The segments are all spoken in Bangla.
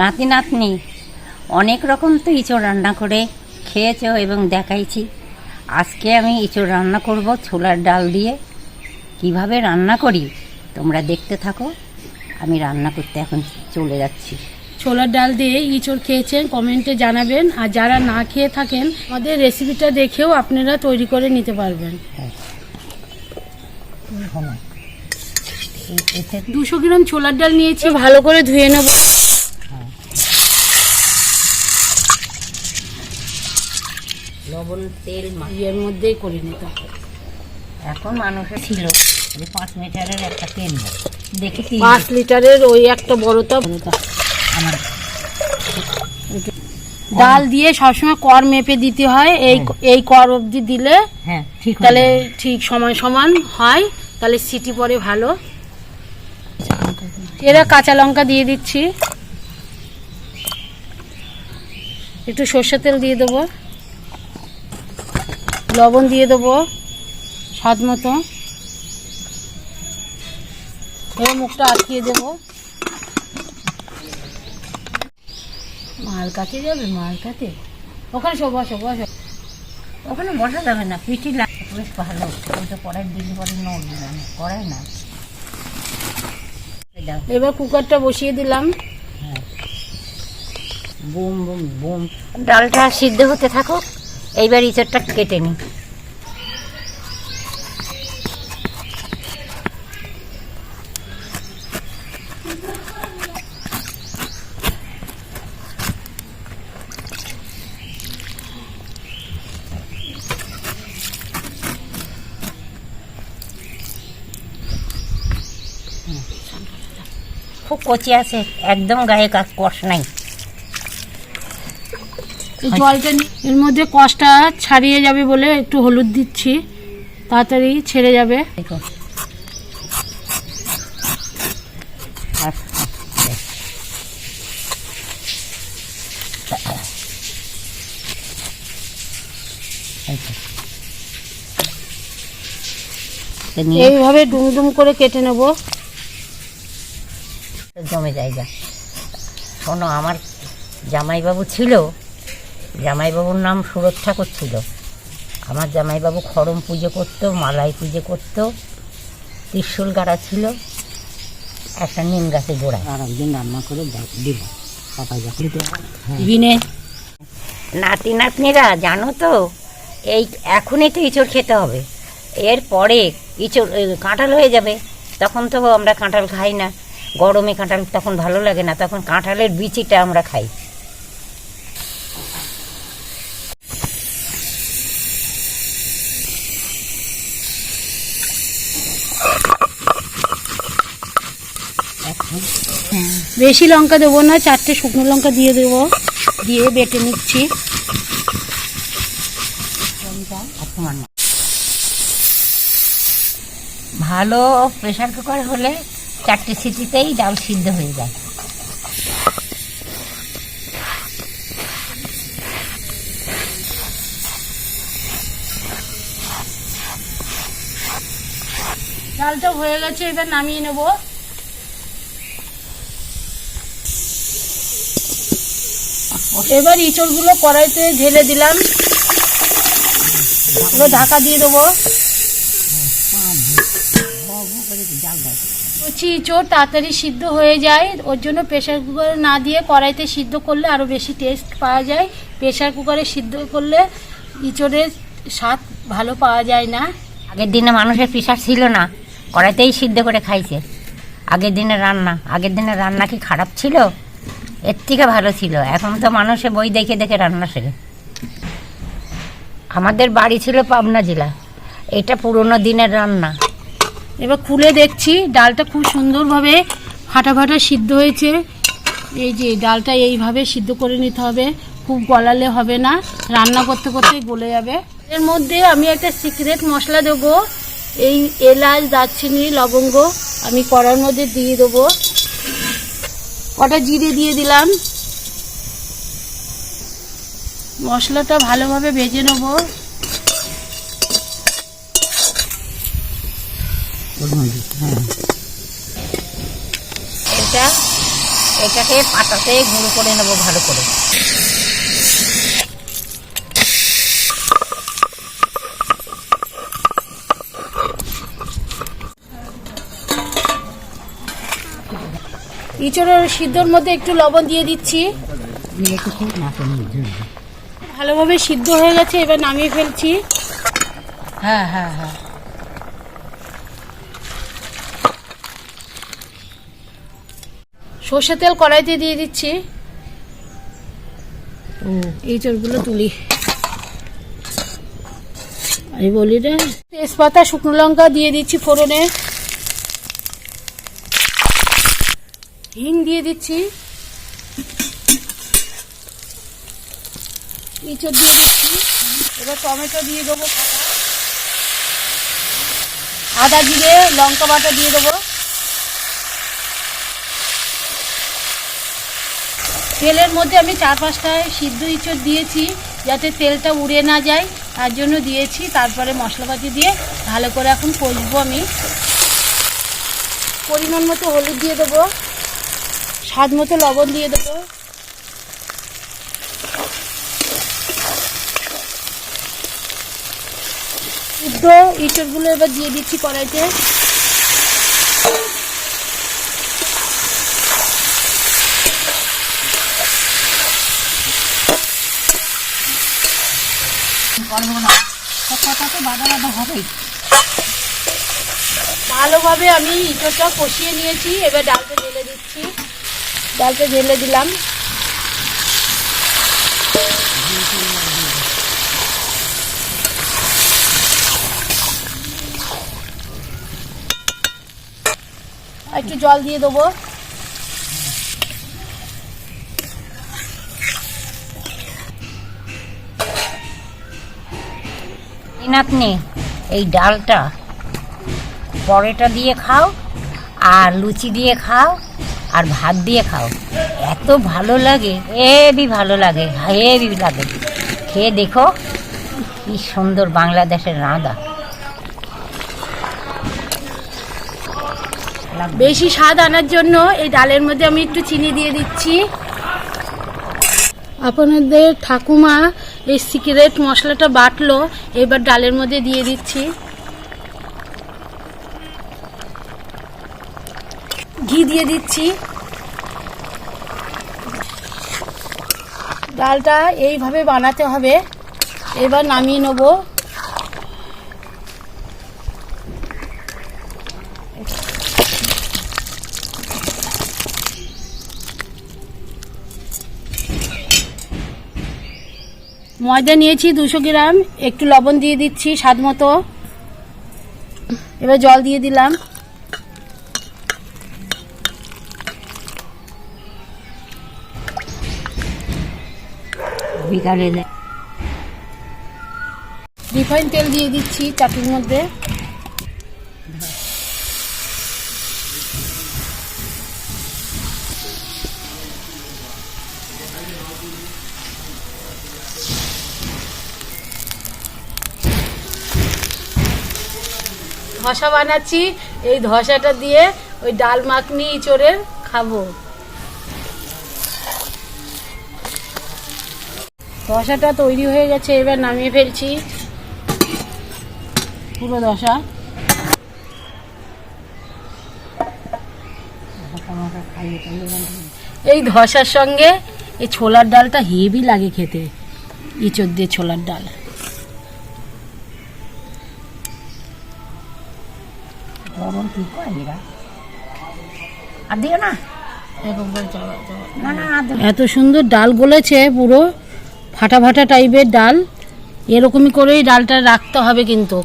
নাতি নাতনি অনেক রকম তো ইঁচড় রান্না করে খেয়েছো এবং দেখাইছি। আজকে আমি ইঁচড় রান্না করব ছোলার ডাল দিয়ে। কীভাবে রান্না করি তোমরা দেখতে থাকো। আমি রান্না করতে এখন চলে যাচ্ছি। ছোলার ডাল দিয়ে ইঁচড় খেয়েছেন কমেন্টে জানাবেন। আর যারা না খেয়ে থাকেন আমাদের রেসিপিটা দেখেও আপনারা তৈরি করে নিতে পারবেন। এতে দুশো গ্রাম ছোলার ডাল নিয়েছি ভালো করে ধুয়ে নেব। লবণ তেল এর মধ্যেই করে নিতে হবে। এখন মানুষের ছিল। পাঁচ মিটারের একটা পেন দেখেছি পাঁচ লিটারের ওই একটা বড়টা আমার ডাল দিয়ে সবসময় কর মেপে দিতে হয়। এই এই কর অবধি দিলে হ্যাঁ ঠিক তাহলে ঠিক সমান সমান হয়। তাহলে সিটি পরে ভালো। এরা কাঁচা লঙ্কা দিয়ে দিচ্ছি। একটু সর্ষের তেল দিয়ে দেবো। লবণ দিয়ে দেবো স্বাদ মতো। এবার মুখটা আটকিয়ে দেবো। মাল কাতে যাবে মাল কাতে ওখানে সব বসো বসো। ওখানে বসা যাবে না পিঠি লাগে বেশ ভালো। ওই তো কড়াই দিলে পরে নড়বে না কড়াই না। এবার কুকারটা বসিয়ে দিলাম। Boom boom boom. ডালটা সিদ্ধ হতে থাকুক। এইবার ইঁচড়টা কেটে নি খুব কচি আছে একদম গায়ে কাজ কষ নাই। এই জলটা এর মধ্যে কষটা ছাড়িয়ে যাবে বলে একটু হলুদ দিচ্ছি। তাড়াতাড়ি ছেড়ে যাবে। এইভাবে ডুমডুম করে কেটে নেব। জমে জায়গা শোনো আমার জামাইবাবু ছিল জামাইবাবুর নাম সুরত ঠাকুর ছিল। আমার জামাইবাবু খড়ম পুজো করতো মালাই পুজো করতো ত্রিশুল গাড়া ছিল একটা নিম গাছে গোড়ায়। আর একদিন রান্না করে দিব। পাপা যখন বিনে নাতি নাতনিরা জানো তো এই এখনই তো ইঁচড় খেতে হবে। এর পরে ইঁচড় কাঁঠাল হয়ে যাবে। তখন তো আমরা কাঁঠাল খাই না। গরমে কাঁঠাল তখন ভালো লাগে না। তখন কাঁঠালের বিচিটা আমরা খাই। বেশি লঙ্কা দেবো না চারটে শুকনো লঙ্কা দিয়ে দেবো দিয়ে বেটে নিচ্ছি। ভালো প্রেশার কুকার হলে চারটে সিটিতেই ডাল সিদ্ধ হয়ে যায় ডালটা হয়ে গেছে এবার নামিয়ে নেব এবার ইঁচড়গুলো কড়াইতে ঢেলে দিলাম। এবার ঢাকা দিয়ে দেবো। কচি ইঁচড় তাড়াতাড়ি সিদ্ধ হয়ে যায়। ওর জন্য প্রেশার কুকারে না দিয়ে কড়াইতে সিদ্ধ করলে আরও বেশি টেস্ট পাওয়া যায়। প্রেশার কুকারে সিদ্ধ করলে ইঁচড়ের স্বাদ ভালো পাওয়া যায় না। আগের দিনে মানুষের প্রেশার ছিল না। কড়াইতেই সিদ্ধ করে খাইছে। আগের দিনের রান্না। আগের দিনের রান্না কি খারাপ ছিল? এর থেকে ভালো ছিল। এখন তো মানুষে বই দেখে দেখে রান্না শেখে। আমাদের বাড়ি ছিল পাবনা জেলা। এটা পুরোনো দিনের রান্না। এবার খুলে দেখছি, ডালটা খুব সুন্দরভাবে ফাটা ফাটা সিদ্ধ হয়েছে। এই যে ডালটা এইভাবে সিদ্ধ করে নিতে হবে, খুব গলালে হবে না, রান্না করতে করতে গলে যাবে। এর মধ্যে আমি একটা সিক্রেট মশলা দেবো, এই এলাচ, দারচিনি, লবঙ্গ আমি কড়ার মধ্যে দিয়ে দেবো। কটা জিরে দিয়ে দিলাম। মশলাটা ভালোভাবে ভেজে নেব। এটা, এটাকে পাটাতে গুঁড়ো করে নেব ভালো করে। ইঁচড়ের সিদ্ধর মধ্যে একটু লবণ দিয়ে দিচ্ছি। ভালোভাবে সিদ্ধ হয়ে গেছে এবার নামিয়ে ফেলছি। হ্যাঁ হ্যাঁ হ্যাঁ। সর্ষে তেল কড়াইতে দিয়ে দিচ্ছি। এই চোরগুলো তুলি। আমি বলি রে তেজপাতা শুকনো লঙ্কা দিয়ে দিচ্ছি ফোড়নে। হিং দিয়ে দিচ্ছি। ইঁচড় দিয়ে দিচ্ছি। এবার টমেটো দিয়ে দেবো। আদা জিরে, লঙ্কা বাটা দিয়ে দেবো। তেলের মধ্যে আমি চার পাঁচটা সিদ্ধ ইঁচড় দিয়েছি যাতে তেলটা উড়ে না যায়। তার জন্য দিয়েছি। তারপরে মশলাপাতি দিয়ে ভালো করে এখন কষবো আমি। পরিমাণ মতো হলুদ দিয়ে দেবো। স্বাদ মতো লবণ দিয়ে দেবো। সিদ্ধ ইঁচড়গুলো এবার দিয়ে দিচ্ছি কড়াইতে। কথা তো বাধা হবেই ভালোভাবে আমি ইঁচড়টা কষিয়ে নিয়েছি, এবার ডালটা ঢেলে দিচ্ছি। ডালটা ঢেলে দিলাম। একটু জল দিয়ে দেবো। নাতনি, এই ডালটা, পরেটা দিয়ে খাও আর লুচি দিয়ে খাও। আর ভাত দিয়ে খাও। এত ভালো লাগে, হেবি ভালো লাগে, হেবি লাগে। খেয়ে দেখো কি সুন্দর বাংলাদেশের রাঁধা। বেশি স্বাদ আনার জন্য এই ডালের মধ্যে আমি একটু চিনি দিয়ে দিচ্ছি। আপনাদের ঠাকুমা এই সিক্রেট মশলাটা বাটলো, এবার ডালের মধ্যে দিয়ে দিচ্ছি। দিয়ে দিচ্ছি। ডালটা এইভাবে বানাতে হবে। এবার নামিয়ে নেব। ময়দা নিয়েছি দুশো গ্রাম। একটু লবণ দিয়ে দিচ্ছি স্বাদ মতো। এবার জল দিয়ে দিলাম। বিকালে রিফাইন তেল দিয়ে দিচ্ছি চাটুর মধ্যে। ধসা বানাচ্ছি, এই ধসাটা দিয়ে ওই ডাল মাখনি, ইঁচড়ের খাব। ধসাটা তৈরি হয়ে গেছে এবার নামিয়ে ফেলছি। পুরো ধসা এই ধসার সঙ্গে এই ছোলার ডালটা হেভি লাগে খেতে। ইঁচড় দিয়ে ছোলার ডাল। লবণ কি করে এরা? আর দিও না। এরকম করে চাপা- চাপা। না না আর দিও না। এত সুন্দর ডাল গলেছে পুরো। ফাটা ফাটা টাইপের ডাল এরকমই করেই ডালটা রাখতে হবে কিন্তু।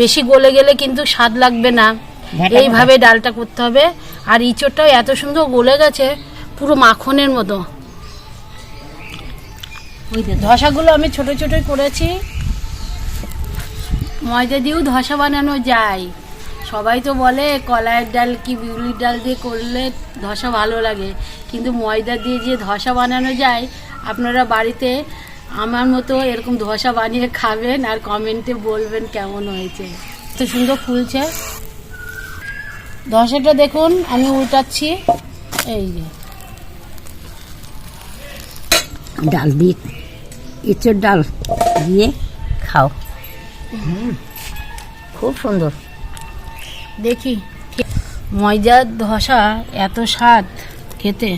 বেশি গলে গেলে কিন্তু স্বাদ লাগবে না। এইভাবে ডালটা করতে হবে। আর ইঁচড়টাও এত সুন্দর গলে গেছে পুরো মাখনের মতো। ওই ধসাগুলো আমি ছোট ছোটই করেছি। ময়দা দিয়েও ধসা বানানো যায়। সবাই তো বলে কলাইয়ের ডাল কি বিউলির ডাল দিয়ে করলে ধসা ভালো লাগে। কিন্তু ময়দা দিয়ে যে ধসা বানানো যায় আপনারা বাড়িতে আমার মতো এরকম ধোসা বানিয়ে খাবেন আর কমেন্টে বলবেন কেমন হয়েছে। তো সুন্দর ফুলছে। ধসাটা দেখুন আমি উল্টাচ্ছি। এই যে। ডাল দিয়ে ইঁচড় ডাল দিয়ে খাও। খুব সুন্দর। দেখি ময়দার ধসা এত স্বাদ খেতে।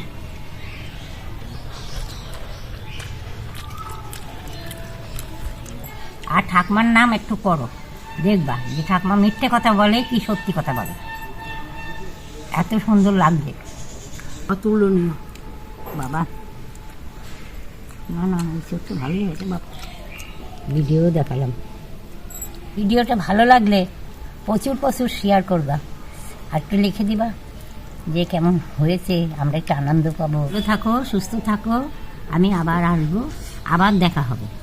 ঠাকমার নাম একটু করো দেখবা যে ঠাকমা মিথ্যে কথা বলে কি সত্যি কথা বলে। এত সুন্দর লাগবে অতুলনীয়। বাবা। না না তো ভালোই হয়েছে বাবা। ভিডিও দেখালাম। ভিডিওটা ভালো লাগলে প্রচুর প্রচুর শেয়ার করবা। আর একটু লিখে দিবা যে কেমন হয়েছে আমরা একটু আনন্দ পাবো। থাকো সুস্থ থাকো। আমি আবার আসব আবার দেখা হবে।